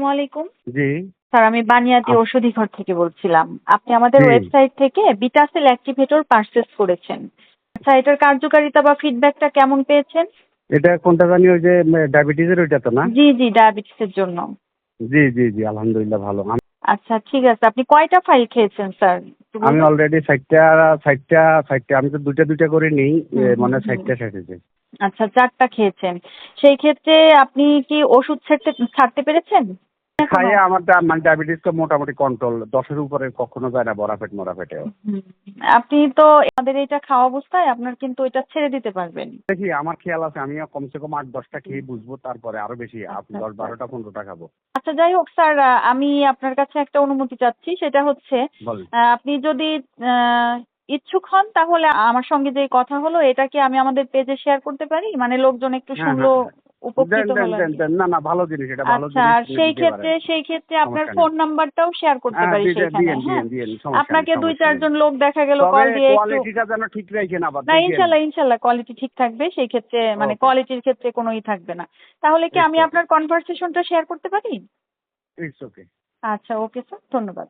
আসসালামু আলাইকুম। জি। স্যার আমি বানিয়াতি ঔষধি ঘর থেকে বলছিলাম। আপনি আমাদের ওয়েবসাইট থেকে বিটাসেল অ্যাক্টিভেটর পারচেস করেছেন। আচ্ছা এটার কার্যকারিতা বা ফিডব্যাকটা কেমন পেয়েছেন? এটা কোনটা জানি ওই যে ডায়াবেটিসের ওইটা তো না? জি জি ডায়াবেটিসের জন্য। জি জি জি আলহামদুলিল্লাহ ভালো। আচ্ছা ঠিক আছে। আপনি কয়টা ফাইল খেয়েছেন স্যার? আমি অলরেডি ষাটটা ষাটটা ষাটটা আমি তো দুইটা দুইটা করে নিই মানে ষাটটা ষাটেছে আচ্ছা চারটা খেয়েছেন। সেই ক্ষেত্রে আপনি কি ওষুধ ছাড়তে ছাড়তে পেরেছেন? খাইয়ে আমার মানে মোটামুটি কন্ট্রোল দশের উপরে কখনো যায় না হুম, আপনি তো আমাদের এটা খাওয়া অবস্থায় আপনার কিন্তু এটা ছেড়ে দিতে পারবেন। দেখি আমার খেয়াল আছে আমি কমসে কম আট দশটা খেয়ে বুঝব তারপরে আরও বেশি আচ্ছা, দশ আচ্ছা। বারোটা পনেরোটা খাব। আচ্ছা যাই হোক স্যার আমি আপনার কাছে একটা অনুমতি চাচ্ছি সেটা হচ্ছে আপনি যদি ইচ্ছুক হন তাহলে আমার সঙ্গে যে কথা হলো এটা কি আমি আমাদের পেজে শেয়ার করতে পারি? মানে লোকজন একটু হ্যাঁ, শুনলো হ্যাঁ, দেন উপকৃত দেন আর দেন কি। দেন না না ভালো জিনিস এটা ভালো আচ্ছা আর সেই ক্ষেত্রে সেই ক্ষেত্রে আপনার ফোন নাম্বারটাও শেয়ার করতে পারি সেখানে হ্যাঁ। আপনাকে দুই চারজন লোক দেখা গেল কল দিয়ে একটু কোয়ালিটিটা যেন ঠিক রাখেন আবার না। ইনশাল্লাহ ইনশাল্লাহ কোয়ালিটি ঠিক থাকবে সেই ক্ষেত্রে মানে কোয়ালিটির ক্ষেত্রে কোনো ই থাকবে না। তাহলে কি আমি আপনার কনভারসেশনটা শেয়ার করতে পারি. আচ্ছা ওকে স্যার ধন্যবাদ।